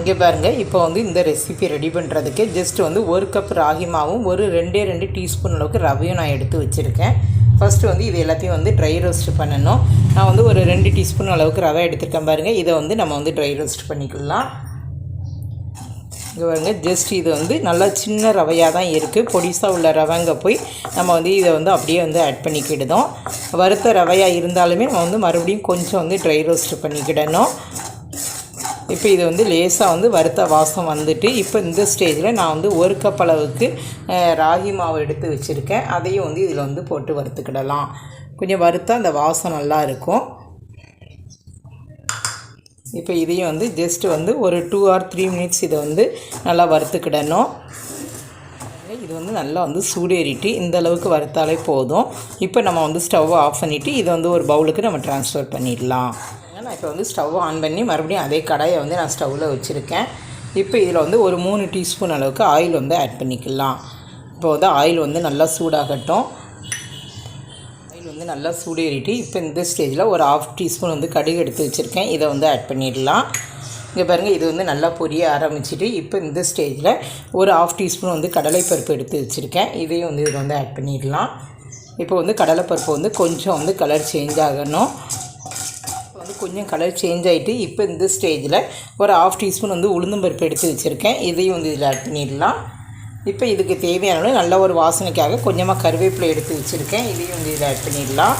இங்கே பாருங்கள் இப்போ வந்து இந்த ரெசிபி ரெடி பண்ணுறதுக்கு ஜஸ்ட் வந்து ஒரு கப் ராகி மாவும் ஒரு ரெண்டே ரெண்டு டீஸ்பூன் அளவுக்கு ரவையும் நான் எடுத்து வச்சுருக்கேன். ஃபஸ்ட்டு வந்து இது எல்லாத்தையும் வந்து ட்ரை ரோஸ்ட் பண்ணணும். நான் வந்து ஒரு ரெண்டு டீஸ்பூன் அளவுக்கு ரவை எடுத்துருக்கேன் பாருங்கள் இதை வந்து நம்ம வந்து ட்ரை ரோஸ்ட் பண்ணிக்கலாம். இங்கே பாருங்க ஜஸ்ட் இது வந்து நல்லா சின்ன ரவையாக தான் இருக்குது பொடிசாக உள்ள ரவைங்க போய் நம்ம வந்து இதை வந்து அப்படியே வந்து ஆட் பண்ணிக்கிடுதோம். வறுத்த ரவையாக இருந்தாலுமே நம்ம வந்து மறுபடியும் கொஞ்சம் வந்து ட்ரை ரோஸ்ட் பண்ணிக்கிடணும். இப்போ இது வந்து லேசாக வந்து வறுத்த வாசம் வந்துட்டு இப்போ இந்த ஸ்டேஜில் நான் வந்து ஒரு கப் அளவுக்கு ராகி மாவு எடுத்து வச்சுருக்கேன். அதையும் வந்து இதில் வந்து போட்டு வறுத்துக்கிடலாம். கொஞ்சம் வறுத்தா அந்த வாசம் நல்லா இருக்கும். இப்போ இதையும் வந்து ஜஸ்ட் வந்து ஒரு டூ ஆர் த்ரீ மினிட்ஸ் இதை வந்து நல்லா வறுத்துக்கிடணும். இது வந்து நல்லா வந்து சூடேறிட்டு இந்த அளவுக்கு வறுத்தாலே போதும். இப்போ நம்ம வந்து ஸ்டவ்வை ஆஃப் பண்ணிவிட்டு இதை வந்து ஒரு பவுலுக்கு நம்ம ட்ரான்ஸ்ஃபர் பண்ணிடலாம். நான் இப்போ வந்து ஸ்டவ் ஆன் பண்ணி மறுபடியும் அதே கடாயை வந்து நான் ஸ்டவ்வில் வச்சுருக்கேன். இப்போ இதில் வந்து ஒரு மூணு டீஸ்பூன் அளவுக்கு ஆயில் வந்து ஆட் பண்ணிக்கலாம். இப்போ வந்து ஆயில் வந்து நல்லா சூடாகட்டும். ஆயில் வந்து நல்லா சூடேறிட்டு இப்போ இந்த ஸ்டேஜில் ஒரு ஆஃப் டீஸ்பூன் வந்து கடுகு எடுத்து வச்சுருக்கேன். இதை வந்து ஆட் பண்ணிடலாம். இங்கே பாருங்கள் இது வந்து நல்லா பொரிய ஆரம்பிச்சிட்டு இப்போ இந்த ஸ்டேஜில் ஒரு ஆஃப் டீஸ்பூன் வந்து கடலைப்பருப்பு எடுத்து வச்சுருக்கேன். இதையும் வந்து இதில் வந்து ஆட் பண்ணிடலாம். இப்போ வந்து கடலைப்பருப்பு வந்து கொஞ்சம் வந்து கலர் சேஞ்ச் ஆகணும். கொஞ்சம் கலர் சேஞ்ச் ஆகிட்டு இப்போ இந்த ஸ்டேஜில் ஒரு ஆஃப் டீஸ்பூன் வந்து உளுந்தம்பருப்பு எடுத்து வச்சுருக்கேன். இதையும் வந்து இதில் ஆட் பண்ணிடலாம். இப்போ இதுக்கு தேவையான அளவு நல்ல ஒரு வாசனைக்காக கொஞ்சமாக கருவேப்பிலை எடுத்து வச்சுருக்கேன். இதையும் வந்து இதில் ஆட் பண்ணிடலாம்.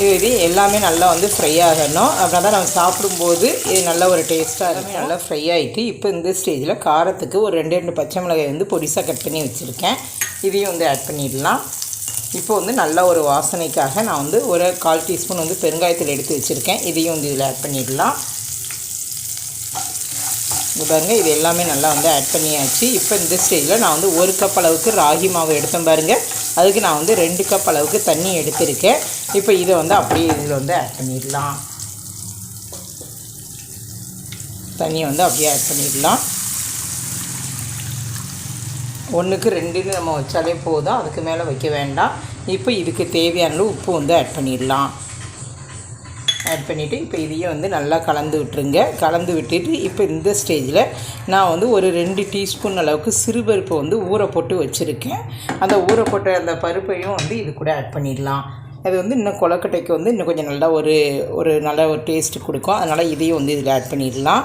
இது இது எல்லாமே நல்லா வந்து ஃப்ரை ஆகணும். அப்படின்னா தான் நம்ம சாப்பிடும்போது இது நல்ல ஒரு டேஸ்ட்டாக இருக்கும். நல்லா ஃப்ரை ஆகிட்டு இப்போ இந்த ஸ்டேஜில் காரத்துக்கு ஒரு ரெண்டு ரெண்டு பச்சை மிளகாய் வந்து பொடிசாக கட் பண்ணி வச்சுருக்கேன். இதையும் வந்து ஆட் பண்ணிடலாம். இப்போ வந்து நல்ல ஒரு வாசனைக்காக நான் வந்து ஒரு கால் டீஸ்பூன் வந்து பெருங்காயத்தில் எடுத்து வச்சுருக்கேன். இதையும் வந்து இதில் ஆட் பண்ணிடலாம். பாருங்க இது எல்லாமே நல்லா வந்து ஆட் பண்ணியாச்சு. இப்போ இந்த ஸ்டேஜில் நான் வந்து ஒரு கப் அளவுக்கு ராகி மாவு எடுத்தேன் பாருங்கள் அதுக்கு நான் வந்து ரெண்டு கப் அளவுக்கு தண்ணி எடுத்திருக்கேன். இப்போ இதை வந்து அப்படியே இதில் வந்து ஆட் பண்ணிடலாம். தண்ணியை வந்து அப்படியே ஆட் பண்ணிடலாம். ஒன்றுக்கு ரெண்டுன்னு நம்ம வச்சாலே போதும். அதுக்கு மேலே வைக்க வேண்டாம். இப்போ இதுக்கு தேவையான உப்பு வந்து ஆட் பண்ணிடலாம். ஆட் பண்ணிவிட்டு இப்போ இதையும் வந்து நல்லா கலந்து விட்டுருங்க. கலந்து விட்டுட்டு இப்போ இந்த ஸ்டேஜில் நான் வந்து ஒரு ரெண்டு டீஸ்பூன் அளவுக்கு சிறுபருப்பு வந்து ஊற போட்டு வச்சுருக்கேன். அந்த ஊற போட்ட அந்த பருப்பையும் வந்து இது கூட ஆட் பண்ணிடலாம். அது வந்து இன்னும் கொலக்கட்டைக்கு வந்து இன்னும் கொஞ்சம் நல்லா ஒரு ஒரு நல்ல ஒரு டேஸ்ட்டு கொடுக்கும். அதனால் இதையும் வந்து இதில் ஆட் பண்ணிடலாம்.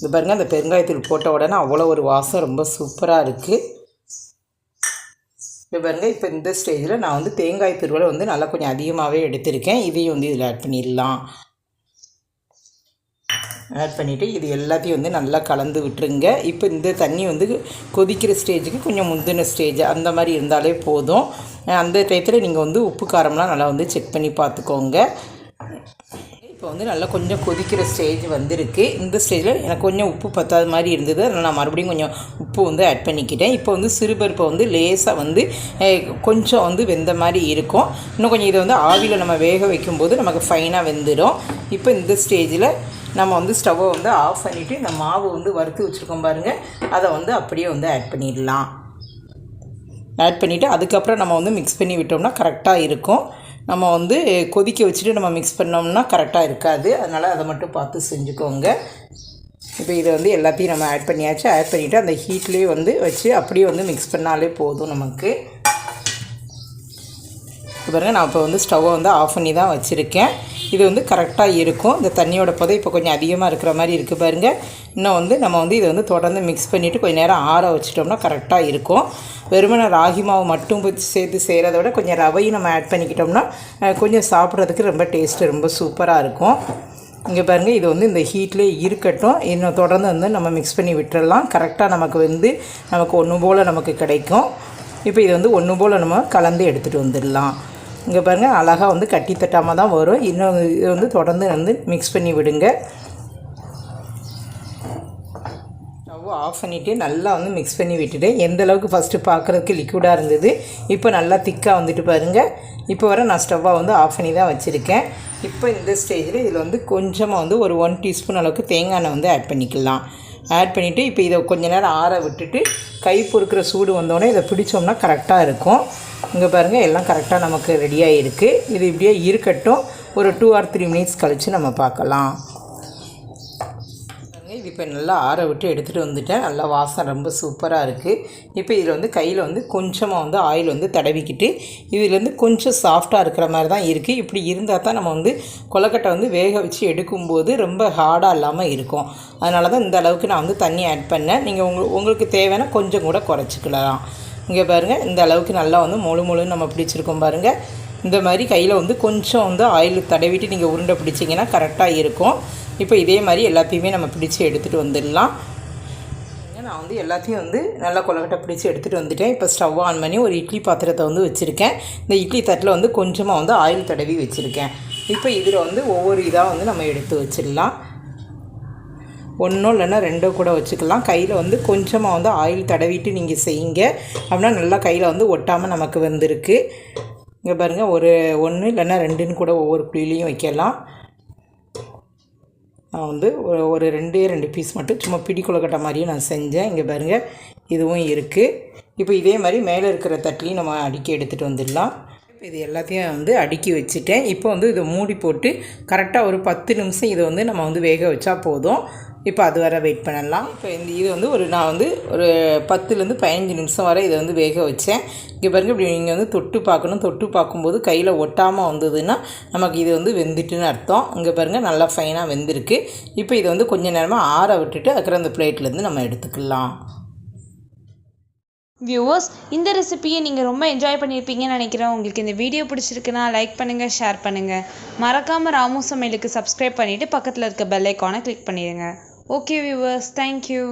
இது பாருங்கள் அந்த பெருங்காயத்தூள் போட்ட உடனே அவ்வளோ ஒரு வாசம் ரொம்ப சூப்பராக இருக்குது இப்போ பாருங்க இப்போ இந்த ஸ்டேஜில் நான் வந்து தேங்காய் திருவலை வந்து நல்லா கொஞ்சம் அதிகமாகவே எடுத்திருக்கேன். இதையும் வந்து இதில் ஆட் பண்ணிடலாம். ஆட் பண்ணிவிட்டு இது எல்லாத்தையும் வந்து நல்லா கலந்து விட்டுருங்க. இப்போ இந்த தண்ணி வந்து கொதிக்கிற ஸ்டேஜுக்கு கொஞ்சம் முந்தின ஸ்டேஜ் அந்த மாதிரி இருந்தாலே போதும். அந்த டயத்தில் நீங்கள் வந்து உப்பு காரம்லாம் நல்லா வந்து செக் பண்ணி பார்த்துக்கோங்க. இப்போ வந்து நல்லா கொஞ்சம் கொதிக்கிற ஸ்டேஜ் வந்திருக்கு. இந்த ஸ்டேஜில் எனக்கு கொஞ்சம் உப்பு பத்தாத மாதிரி இருந்தது. அதனால் நான் மறுபடியும் கொஞ்சம் உப்பு வந்து ஆட் பண்ணிக்கிட்டேன். இப்போ வந்து சிறுபருப்பை வந்து லேசாக வந்து கொஞ்சம் வந்து வெந்த மாதிரி இருக்கும். இன்னும் கொஞ்சம் இதை வந்து ஆவியில் நம்ம வேக வைக்கும்போது நமக்கு ஃபைனாக வெந்துடும் இப்போ இந்த ஸ்டேஜில் நம்ம வந்து ஸ்டவ்வை வந்து ஆஃப் பண்ணிவிட்டு இந்த மாவு வந்து வறுத்து வச்சுருக்கோம் பாருங்கள் அதை வந்து அப்படியே வந்து ஆட் பண்ணிடலாம். ஆட் பண்ணிவிட்டு அதுக்கப்புறம் நம்ம வந்து மிக்ஸ் பண்ணி விட்டோம்னா கரெக்டாக இருக்கும். நம்ம வந்து கொதிக்க வச்சுட்டு நம்ம மிக்ஸ் பண்ணோம்னா கரெக்டாக இருக்காது. அதனால் அதை மட்டும் பார்த்து செஞ்சுக்கோங்க. இப்போ இதை வந்து எல்லாத்தையும் நம்ம ஆட் பண்ணியாச்சு. ஆட் பண்ணிவிட்டு அந்த ஹீட்லேயே வந்து வச்சு அப்படியே வந்து மிக்ஸ் பண்ணாலே போதும் நமக்கு. இப்போ பாருங்கள் நான் இப்போ வந்து ஸ்டவ்வை வந்து ஆஃப் பண்ணி தான் வச்சுருக்கேன். இது வந்து கரெக்டாக இருக்கும். இந்த தண்ணியோட புதை இப்போ கொஞ்சம் அதிகமாக இருக்கிற மாதிரி இருக்குது பாருங்கள் இன்னும் வந்து நம்ம வந்து இதை வந்து தொடர்ந்து மிக்ஸ் பண்ணிவிட்டு கொஞ்சம் நேரம் ஆற வச்சிட்டோம்னா கரெக்டாக இருக்கும். வெறுமனை ராகி மாவு மட்டும் சேர்த்து செய்கிறத விட கொஞ்சம் ரவையும் நம்ம ஆட் பண்ணிக்கிட்டோம்னா கொஞ்சம் சாப்பிட்றதுக்கு ரொம்ப டேஸ்ட்டு ரொம்ப சூப்பராக இருக்கும். இங்கே பாருங்கள் இது வந்து இந்த ஹீட்லேயே இருக்கட்டும். இன்னும் தொடர்ந்து வந்து நம்ம மிக்ஸ் பண்ணி விட்டுடலாம் கரெக்டாக நமக்கு வந்து நமக்கு ஒன்று போல் நமக்கு கிடைக்கும். இப்போ இது வந்து ஒன்று போல் நம்ம கலந்து எடுத்துகிட்டு வந்துடலாம். இங்கே பாருங்கள் அழகாக வந்து கட்டி தட்டாமல் தான் வரும். இன்னும் இது வந்து தொடர்ந்து வந்து மிக்ஸ் பண்ணி விடுங்க. ஸ்டவ் ஆஃப் பண்ணிவிட்டு நல்லா வந்து மிக்ஸ் பண்ணி விட்டுட்டு எந்த அளவுக்கு ஃபஸ்ட்டு பார்க்குறதுக்கு லிக்விடாக இருந்தது இப்போ நல்லா திக்காக வந்துட்டு பாருங்கள் இப்போ வர நான் ஸ்டவ்வாக வந்து ஆஃப் பண்ணி தான் வச்சுருக்கேன். இப்போ இந்த ஸ்டேஜில் இதில் வந்து கொஞ்சமாக வந்து ஒரு ஒன் டீஸ்பூன் அளவுக்கு தேங்காய் வந்து ஆட் பண்ணிக்கலாம். ஆட் பண்ணிவிட்டு இப்போ இதை கொஞ்ச நேரம் ஆற விட்டுட்டு கை பொறுக்கிற சூடு வந்தோடனே இதை பிடிச்சோம்னா கரெக்டாக இருக்கும். இங்கே பாருங்கள் எல்லாம் கரெக்டாக நமக்கு ரெடியாக இருக்குது இது இப்படியே இருக்கட்டும். ஒரு டூ ஆர் த்ரீ மினிட்ஸ் கழித்து நம்ம பார்க்கலாம். இப்போ நல்லா ஆற விட்டு எடுத்துகிட்டு வந்துட்டேன். நல்லா வாசம் ரொம்ப சூப்பராக இருக்குது இப்போ இதில் வந்து கையில் வந்து கொஞ்சமாக வந்து ஆயில் வந்து தடவிக்கிட்டு இதில் வந்து கொஞ்சம் சாஃப்டாக இருக்கிற மாதிரி தான் இருக்குது இப்படி இருந்தால் தான் நம்ம வந்து கொலக்கட்டை வந்து வேக வச்சு எடுக்கும்போது ரொம்ப ஹார்டாக இல்லாமல் இருக்கும். அதனால தான் இந்த அளவுக்கு நான் வந்து தண்ணி ஆட் பண்ணேன். நீங்கள் உங்கள் உங்களுக்கு தேவைன்னா கொஞ்சம் கூட குறைச்சிக்கலாம். இங்கே பாருங்கள் இந்த அளவுக்கு நல்லா வந்து முழு முழுன்னு நம்ம பிடிச்சிருக்கோம் பாருங்கள் இந்த மாதிரி கையில் வந்து கொஞ்சம் வந்து ஆயில் தடவிட்டு நீங்கள் உருண்டை பிடிச்சிங்கன்னா கரெக்டாக இருக்கும். இப்போ இதே மாதிரி எல்லாத்தையுமே நம்ம பிடிச்சி எடுத்துகிட்டு வந்துடலாம். நான் வந்து எல்லாத்தையும் வந்து நல்லா கொலக்கட்டை பிடிச்சி எடுத்துகிட்டு வந்துட்டேன். இப்போ ஸ்டவ் ஆன் பண்ணி ஒரு இட்லி பாத்திரத்தை வந்து வச்சுருக்கேன். இந்த இட்லி தட்டில் வந்து கொஞ்சமாக வந்து ஆயில் தடவி வச்சுருக்கேன். இப்போ இதில் வந்து ஒவ்வொரு இதாக வந்து நம்ம எடுத்து வச்சிடலாம். ஒன்றும் இல்லைன்னா ரெண்டோ கூட வச்சுக்கலாம். கையில் வந்து கொஞ்சமாக வந்து ஆயில் தடவிட்டு நீங்கள் செய்யுங்க. அப்படின்னா நல்லா கையில் வந்து ஒட்டாமல் நமக்கு வந்திருக்கு. இங்கே பாருங்கள் ஒரு ஒன்று இல்லைன்னா ரெண்டுன்னு கூட ஒவ்வொரு குழிலையும் வைக்கலாம். நான் வந்து ஒரு ஒரு ரெண்டே ரெண்டு பீஸ் மட்டும் சும்மா பிடி கொழுக்கட்டை மாதிரியும் நான் செஞ்சேன். இங்கே பாருங்கள் இதுவும் இருக்குது இப்போ இதே மாதிரி மேலே இருக்கிற தட்டிலையும் நம்ம அடுக்கி எடுத்துகிட்டு வந்துடலாம். இப்போ இது எல்லாத்தையும் வந்து அடுக்கி வச்சுட்டேன். இப்போ வந்து இதை மூடி போட்டு கரெக்டாக ஒரு பத்து நிமிஷம் இதை வந்து நம்ம வந்து வேக வச்சா போதும். இப்போ அது வரை வெயிட் பண்ணலாம். இப்போ இந்த இது வந்து ஒரு நான் வந்து ஒரு பத்துலேருந்து பதினஞ்சு நிமிஷம் வரை இதை வந்து வேக வச்சேன். இங்கே பாருங்கள் இப்படி நீங்கள் வந்து தொட்டு பார்க்கணும். தொட்டு பார்க்கும்போது கையில் ஒட்டாமல் வந்ததுன்னா நமக்கு இது வந்து வெந்துட்டுன்னு அர்த்தம். இங்கே பாருங்கள் நல்லா ஃபைனாக வெந்திருக்கு. இப்போ இதை வந்து கொஞ்சம் நேரமாக ஆற விட்டுட்டு அதுக்கப்புறம் அந்த பிளேட்லேருந்து நம்ம எடுத்துக்கலாம். வியூவர்ஸ் இந்த ரெசிபியை நீங்கள் ரொம்ப என்ஜாய் பண்ணியிருப்பீங்கன்னு நினைக்கிறேன். உங்களுக்கு இந்த வீடியோ பிடிச்சிருக்குன்னா லைக் பண்ணுங்கள் ஷேர் பண்ணுங்கள் மறக்காமல் ராமு சமையலுக்கு சப்ஸ்கிரைப் பண்ணிவிட்டு பக்கத்தில் இருக்க பெல் ஐக்கானை கிளிக் பண்ணிடுங்க. Okay viewers thank you